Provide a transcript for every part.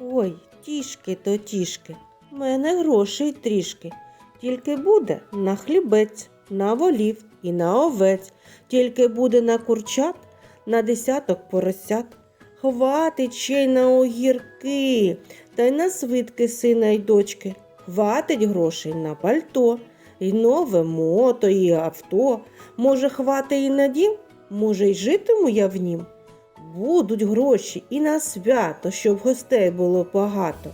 Ой, тішки то тішки, мене грошей трішки. Тільки буде на хлібець, на волів і на овець, тільки буде на курчат, на десяток поросят. Хватить ще й на огірки, та й на свитки сина й дочки. Хватить грошей на пальто, і нове мото, і авто. Може, хватить і на дім, може, й житиму я в нім. Будуть гроші і на свято, щоб гостей було багато.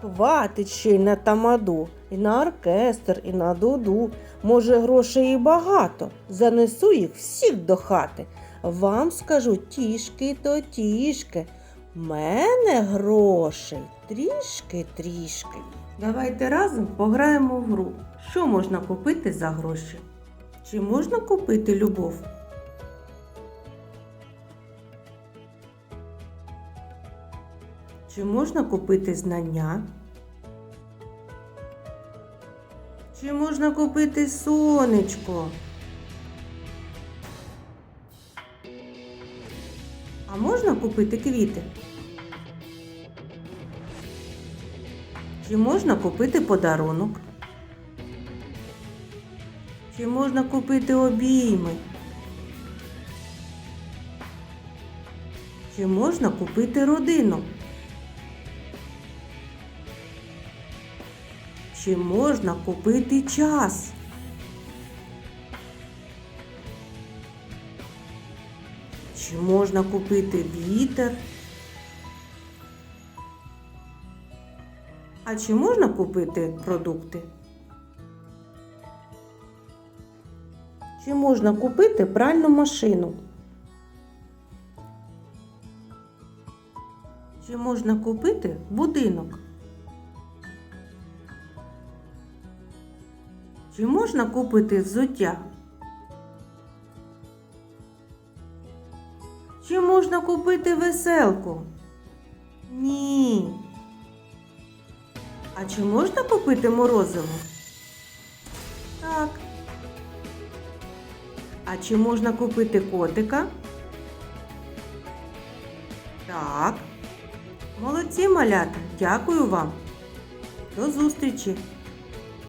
Хватить ще й на тамаду, і на оркестр, і на дуду. Може, грошей і багато. Занесу їх всіх до хати. Вам скажу тішки то тішки. Мене грошей трішки трішки. Давайте разом пограємо в гру. Що можна купити за гроші? Чи можна купити любов? Чи можна купити знання? Чи можна купити сонечко? А можна купити квіти? Чи можна купити подарунок? Чи можна купити обійми? Чи можна купити родину? Чи можна купити час? Чи можна купити вітер? А чи можна купити продукти? Чи можна купити пральну машину? Чи можна купити будинок? Чи можна купити взуття? Чи можна купити веселку? Ні. А чи можна купити морозиво? Так. А чи можна купити котика? Так. Молодці малята, дякую вам. До зустрічі!